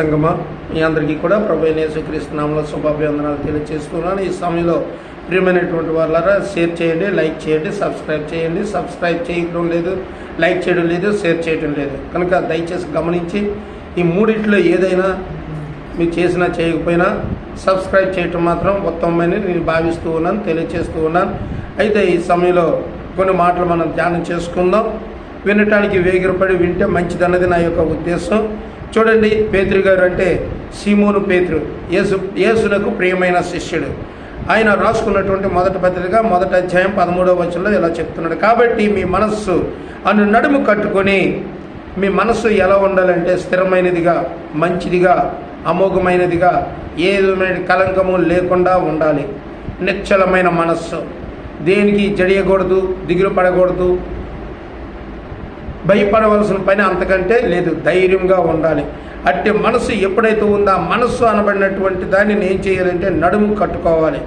సంగమ. మీ అందరికీ కూడా ప్రభు యేసుక్రీస్తునామలో శుభాభివందనాలు తెలియజేస్తున్నాను ఈ సమయంలో ప్రియమైనటువంటి వాళ్ళారా షేర్ చేయండి లైక్ చేయండి సబ్స్క్రైబ్ చేయండి. సబ్స్క్రైబ్ చేయడం లేదు లైక్ చేయడం లేదు షేర్ చేయడం లేదు. కనుక దయచేసి గమనించి ఈ మూడిట్లో ఏదైనా మీరు చేసినా చేయకపోయినా సబ్స్క్రైబ్ చేయటం మాత్రం ఉత్తమమైన నేను భావిస్తూ ఉన్నాను తెలియజేస్తూ ఉన్నాను. అయితే ఈ సమయంలో కొన్ని మాటలు మనం ధ్యానం చేసుకుందాం. వినటానికి వేగిరపడి వింటే మంచిదన్నది నా యొక్క ఉద్దేశం. చూడండి పేతురు గారు అంటే సీమోను పేతురు. యేసు యేసునకు ప్రియమైన శిష్యుడు. ఆయన రాసుకున్నటువంటి మొదటి పత్రిక మొదటి అధ్యాయం పదమూడవ వచనంలో ఇలా చెప్తున్నాడు. కాబట్టి మీ మనస్సు అను నడుము కట్టుకొని మీ మనస్సు ఎలా ఉండాలంటే స్థిరమైనదిగా మంచిదిగా అమోఘమైనదిగా ఏ విధమైన కలంకము లేకుండా ఉండాలి. నిశ్చలమైన మనస్సు. దేనికి జడియకూడదు దిగులు పడకూడదు భయపడవలసిన పని అంతకంటే లేదు ధైర్యంగా ఉండాలి. అట్టి మనసు ఎప్పుడైతే ఉందో ఆ మనస్సు అనబడినటువంటి దాన్ని ఏం చేయాలంటే నడుము కట్టుకోవాలి.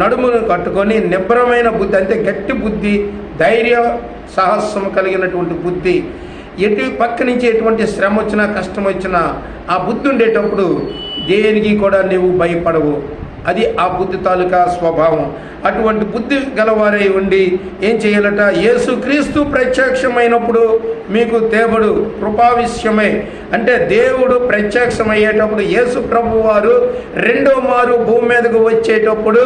నడుమును కట్టుకొని నిబ్రమైన బుద్ధి అంటే గట్టి బుద్ధి ధైర్య సాహసం కలిగినటువంటి బుద్ధి. ఎటు పక్క నుంచి ఎటువంటి శ్రమ వచ్చినా కష్టం వచ్చినా ఆ బుద్ధి ఉండేటప్పుడు దేనికి కూడా నువ్వు భయపడవు. అది ఆ బుద్ధి తాలూకా స్వభావం. అటువంటి బుద్ధి గలవారై ఉండి ఏం చేయాలట? యేసుక్రీస్తు ప్రత్యక్షమైనప్పుడు మీకు దేవుడు కృపావిశ్యమై అంటే దేవుడు ప్రత్యక్షమయ్యేటప్పుడు యేసు ప్రభు వారు రెండో మారు భూమి మీదకు వచ్చేటప్పుడు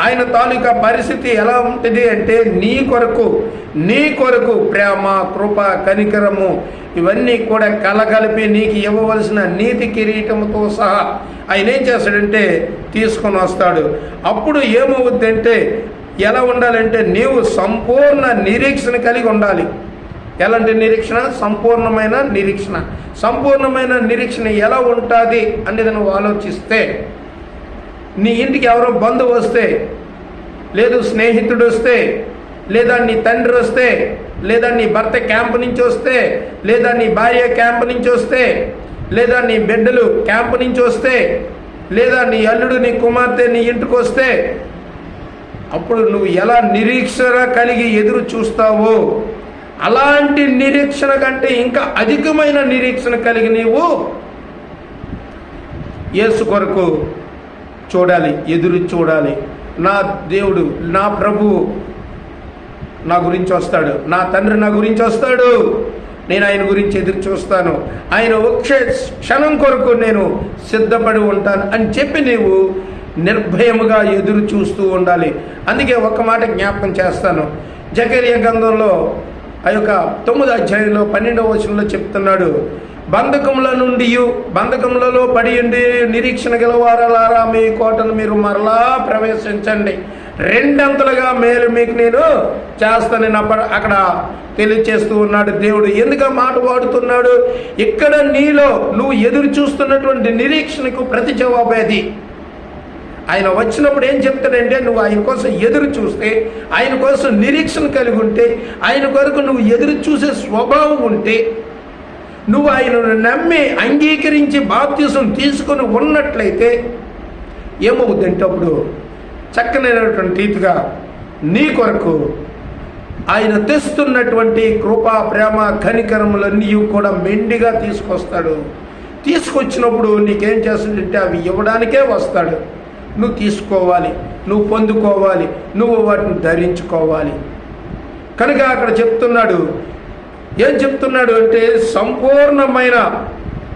ఆయన తాలూకా పరిస్థితి ఎలా ఉంటుంది అంటే నీ కొరకు నీ కొరకు ప్రేమ కృప కనికరము ఇవన్నీ కూడా కలగలిపి నీకు ఇవ్వవలసిన నీతి కిరీటముతో సహా ఆయన ఏం చేస్తాడంటే తీసుకొని వస్తాడు. అప్పుడు ఏమవుద్దంటే ఎలా ఉండాలంటే నీవు సంపూర్ణ నిరీక్షణ కలిగి ఉండాలి. ఎలాంటి నిరీక్షణ? సంపూర్ణమైన నిరీక్షణ. సంపూర్ణమైన నిరీక్షణ ఎలా ఉంటుంది అనేది నువ్వు ఆలోచిస్తే నీ ఇంటికి ఎవరో బంధువు వస్తే లేదు స్నేహితుడు వస్తే లేదా నీ తండ్రి వస్తే లేదా నీ భర్త క్యాంపు నుంచి వస్తే లేదా నీ భార్య క్యాంపు నుంచి వస్తే లేదా నీ బిడ్డలు క్యాంపు నుంచి వస్తే లేదా నీ అల్లుడు నీ కుమార్తె నీ ఇంటికి వస్తే అప్పుడు నువ్వు ఎలా నిరీక్షణ కలిగి ఎదురు చూస్తావో అలాంటి నిరీక్షణ కంటే ఇంకా అధికమైన నిరీక్షణ కలిగి నీవు యేసు కొరకు చూడాలి ఎదురు చూడాలి. నా దేవుడు నా ప్రభువు నా గురించి వస్తాడు. నా తండ్రి నా గురించి వస్తాడు. నేను ఆయన గురించి ఎదురు చూస్తాను. ఆయన ఒకే క్షణం కొరకు నేను సిద్ధపడి ఉంటాను అని చెప్పి నీవు నిర్భయముగా ఎదురు చూస్తూ ఉండాలి. అందుకే ఒక మాట జ్ఞాపకం చేస్తాను. జకర్య గంధంలో ఆ యొక్క తొమ్మిది అధ్యాయంలో పన్నెండవ వచనంలో చెప్తున్నాడు. బంధకముల నుండి బంధకములలో పడి ఉండి నిరీక్షణ గెలవారలారా మీ కోటను మీరు మరలా ప్రవేశించండి. రెండంతలుగా మేలు మీకు నేను చేస్తానని అప్పుడు అక్కడ తెలియచేస్తూ ఉన్నాడు దేవుడు. ఎందుకు మాట వాడుతున్నాడు? ఇక్కడ నీలో నువ్వు ఎదురు చూస్తున్నటువంటి నిరీక్షణకు ప్రతి జవాబేది ఆయన వచ్చినప్పుడు ఏం చెప్తాడంటే నువ్వు ఆయన కోసం ఎదురు చూస్తే ఆయన కోసం నిరీక్షణ కలిగి ఉంటే ఆయన కొరకు నువ్వు ఎదురు చూసే స్వభావం ఉంటే నువ్వు ఆయనను నమ్మి అంగీకరించి బాప్తీసం తీసుకొని ఉన్నట్లయితే ఏమవుద్దంటే అప్పుడు చక్కనైనటువంటి రీతిగా నీ కొరకు ఆయన తెస్తున్నటువంటి కృపా ప్రేమ కనికరములన్నీ కూడా మెండిగా తీసుకొస్తాడు. తీసుకొచ్చినప్పుడు నీకేం చేస్తుందంటే అవి ఇవ్వడానికే వస్తాడు. నువ్వు తీసుకోవాలి నువ్వు పొందుకోవాలి నువ్వు వాటిని ధరించుకోవాలి. కనుక అక్కడ చెప్తున్నాడు ఏం చెప్తున్నాడు అంటే సంపూర్ణమైన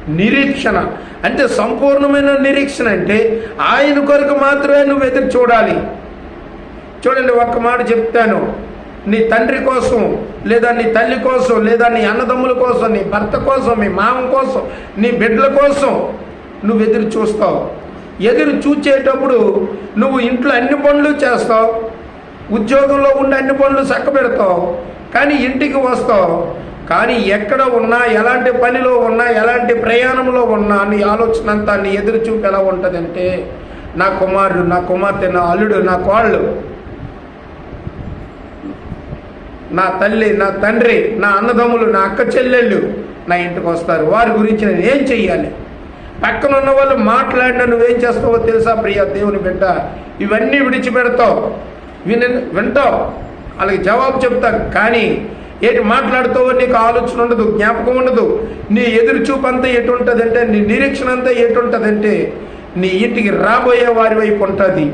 నిరీక్షణ. అంటే సంపూర్ణమైన నిరీక్షణ అంటే ఆయన కొరకు మాత్రమే నువ్వు ఎదురు చూడాలి. చూడండి ఒక్క మాట చెప్తాను. నీ తండ్రి కోసం లేదా నీ తల్లి కోసం లేదా నీ అన్నదమ్ముల కోసం నీ భర్త కోసం మీ మామ కోసం నీ బిడ్డల కోసం నువ్వు ఎదురు చూస్తావు. ఎదురు చూచేటప్పుడు నువ్వు ఇంట్లో అన్ని పనులు చేస్తావు. ఉద్యోగంలో ఉండే అన్ని పనులు చక్క పెడతావు కానీ ఇంటికి వస్తావు కానీ ఎక్కడ ఉన్నా ఎలాంటి పనిలో ఉన్నా ఎలాంటి ప్రయాణంలో ఉన్నా నీ ఆలోచన అంతా నీ ఎదురు చూపు ఎలా ఉంటుందంటే నా కుమారుడు నా కుమార్తె నా అల్లుడు నా కోళ్ళు నా తల్లి నా తండ్రి నా అన్నదమ్ములు నా అక్క చెల్లెళ్ళు నా ఇంటికి వస్తారు. వారి గురించి నేను ఏం చెయ్యాలి? పక్కన ఉన్న వాళ్ళు మాట్లాడినా నువ్వేం చేస్తావో తెలుసా ప్రియ దేవుని బిడ్డ? ఇవన్నీ విడిచిపెడతావు. విన వింటావు. వాళ్ళకి జవాబు చెప్తా కానీ ఏంటి మాట్లాడుతావో నీకు ఆలోచన ఉండదు జ్ఞాపకం ఉండదు. నీ ఎదురు చూపు అంతా ఎటుంటుందంటే నీ నిరీక్షణ అంతా ఎటుంటుందంటే నీ ఇంటికి రాబోయే వారి వైపు ఉంటుంది.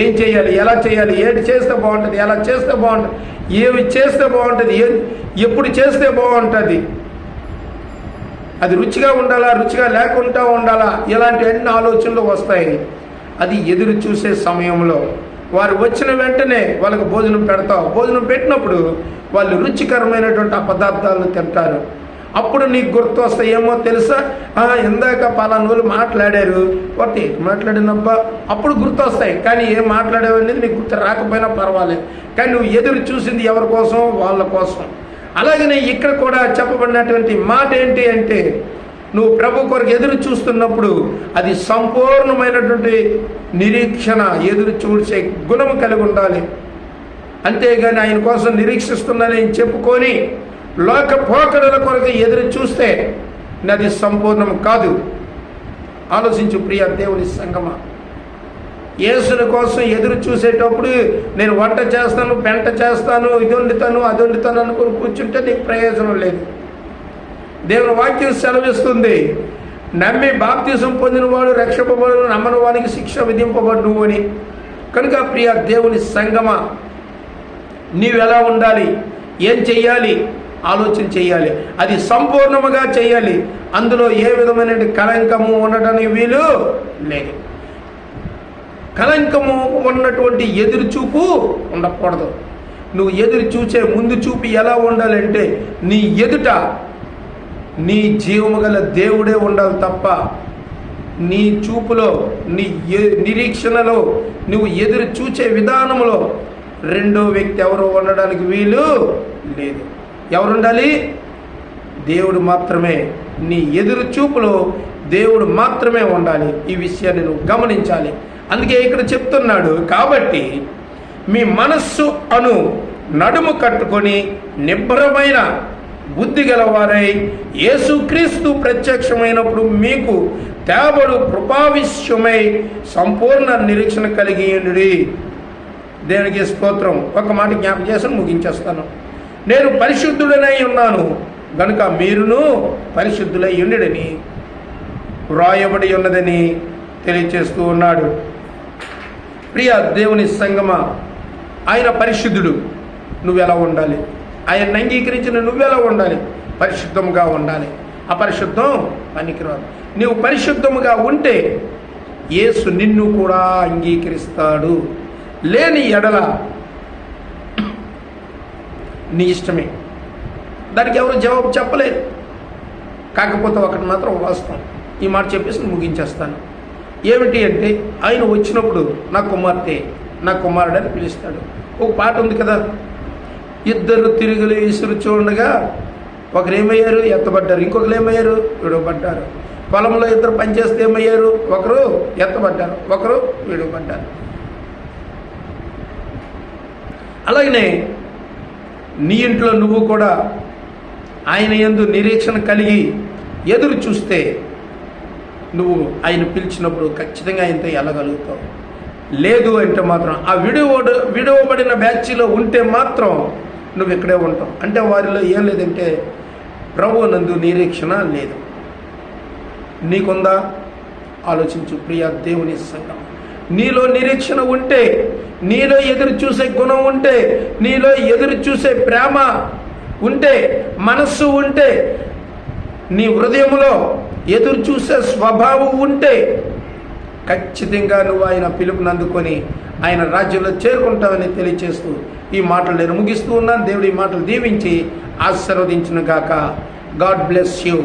ఏం చేయాలి? ఎలా చేయాలి? ఏంటి చేస్తే బాగుంటుంది? ఎలా చేస్తే బాగుంటుంది? ఏమి చేస్తే బాగుంటుంది? ఏ ఎప్పుడు చేస్తే బాగుంటుంది? అది రుచిగా ఉండాలా? రుచిగా లేకుండా ఉండాలా? ఇలాంటి అన్ని ఆలోచనలు వస్తాయి. అది ఎదురు చూసే సమయంలో వారు వచ్చిన వెంటనే వాళ్ళకి భోజనం పెడతావు. భోజనం పెట్టినప్పుడు వాళ్ళు రుచికరమైనటువంటి ఆ పదార్థాలను తింటారు. అప్పుడు నీకు గుర్తు వస్తాయి ఏమో తెలుసా? ఇందాక పలానోళ్ళు మాట్లాడారు. ఒకటి మాట్లాడినబ్బా? అప్పుడు గుర్తు వస్తాయి కానీ ఏం మాట్లాడావు అనేది నీకు గుర్తు రాకపోయినా పర్వాలేదు. కానీ నువ్వు ఎదురు చూసింది ఎవరి కోసం? వాళ్ళ కోసం. అలాగనే ఇక్కడ కూడా చెప్పబడినటువంటి మాట ఏంటి అంటే నువ్వు ప్రభు కొరకు ఎదురు చూస్తున్నప్పుడు అది సంపూర్ణమైనటువంటి నిరీక్షణ ఎదురు చూసే గుణం కలిగి ఉండాలి. అంతేగాని ఆయన కోసం నిరీక్షిస్తున్నానని చెప్పుకొని లోక పోకడల కొరకు ఎదురు చూస్తే నది సంపూర్ణం కాదు. ఆలోచించు ప్రియ దేవుని సంగమ. యేసుని కోసం ఎదురు చూసేటప్పుడు నేను వంట చేస్తాను పెంట చేస్తాను ఇది వండుతాను అది వండుతాను అనుకుని కూర్చుంటే నీకు ప్రయోజనం లేదు. దేవుని వాక్యం సెలవిస్తుంది. నమ్మి బాప్తీసం పొందినవాడు రక్షపబడు నమ్మని వానికి శిక్ష విధింపబడు అని. కనుక ప్రియ దేవుని సంగమ నీవెలా ఉండాలి? ఏం చెయ్యాలి? ఆలోచన చేయాలి అది సంపూర్ణముగా చేయాలి అందులో ఏ విధమైన కలంకము ఉండటానికి వీలు లేదు. కలంకము ఉన్నటువంటి ఎదురుచూపు ఉండకూడదు. నువ్వు ఎదురు చూసే ముందు చూపి ఎలా ఉండాలంటే నీ ఎదుట నీ జీవము గల దేవుడే ఉండాలి తప్ప నీ చూపులో నీ నిరీక్షణలో నువ్వు ఎదురు చూచే విధానంలో రెండో వ్యక్తి ఎవరు ఉండడానికి వీలు లేదు. ఎవరుండాలి? దేవుడు మాత్రమే. నీ ఎదురు చూపులో దేవుడు మాత్రమే ఉండాలి. ఈ విషయాన్ని నువ్వు గమనించాలి. అందుకే ఇక్కడ చెప్తున్నాడు కాబట్టి మీ మనస్సు అను నడుము కట్టుకొని నిబ్బరమైన బుద్ధి గలవారై యేసుక్రీస్తు ప్రత్యక్షమైనప్పుడు మీకు తేబడు కృపావిశ్యమై సంపూర్ణ నిరీక్షణ కలిగి దేనికి స్తోత్రం. ఒక మాట జ్ఞాపకం చేసి ముగించేస్తాను. నేను పరిశుద్ధుడనై ఉన్నాను. గనుక మీరును పరిశుద్ధులై ఉండడని వ్రాయబడి ఉన్నదని తెలియచేస్తూ ఉన్నాడు. ప్రియ దేవుని సంగమ ఆయన పరిశుద్ధుడు. నువ్వెలా ఉండాలి? ఆయన అంగీకరించిన నువ్వెలా ఉండాలి? పరిశుద్ధముగా ఉండాలి. అపరిశుద్ధం పనికిరాదు. నువ్వు పరిశుద్ధముగా ఉంటే యేసు నిన్ను కూడా అంగీకరిస్తాడు. లేని ఎడల నీ ఇష్టమే. దానికి ఎవరు జవాబు చెప్పలేదు. కాకపోతే ఒకటి మాత్రం వాస్తవం. ఈ మాట చెప్పేసి నేను ముగించేస్తాను. ఏమిటి అంటే ఆయన వచ్చినప్పుడు నా కుమార్తె నా కుమారుడు అని పిలుస్తాడు. ఒక పాట ఉంది కదా ఇద్దరు తిరుగులు విసురు చూడగా ఒకరు ఏమయ్యారు? ఎత్తబడ్డారు. ఇంకొకరు ఏమయ్యారు? విడవబడ్డారు. పొలంలో ఇద్దరు పనిచేస్తే ఏమయ్యారు? ఒకరు ఎత్తబడ్డారు. ఒకరు విడవబడ్డారు. అలాగనే నీ ఇంట్లో నువ్వు కూడా ఆయన యందు నిరీక్షణ కలిగి ఎదురు చూస్తే నువ్వు ఆయన పిలిచినప్పుడు ఖచ్చితంగా ఆయనతో వెళ్ళగలుగుతావు లేదు అంటే మాత్రం ఆ విడివ విడవబడిన బ్యాచ్లో ఉంటే మాత్రం నువ్వు ఇక్కడే ఉంటావు. అంటే వారిలో ఏం లేదంటే ప్రభు నందు నిరీక్షణ లేదు. నీకుందా? ఆలోచించు ప్రియ దేవుని సంగం నీలో నిరీక్షణ ఉంటే నీలో ఎదురు చూసే గుణం ఉంటే నీలో ఎదురు చూసే ప్రేమ ఉంటే మనస్సు ఉంటే నీ హృదయంలో ఎదురు చూసే స్వభావం ఉంటే ఖచ్చితంగా నువ్వు ఆయన పిలుపునందుకొని ఆయన రాజ్యంలో చేరుకుంటావని తెలియచేస్తూ ఈ మాటలు నేను ముగిస్తూ ఉన్నాను. దేవుడు ఈ మాటలు దీవించి ఆశీర్వదించిన గాక గాడ్ బ్లెస్ యూ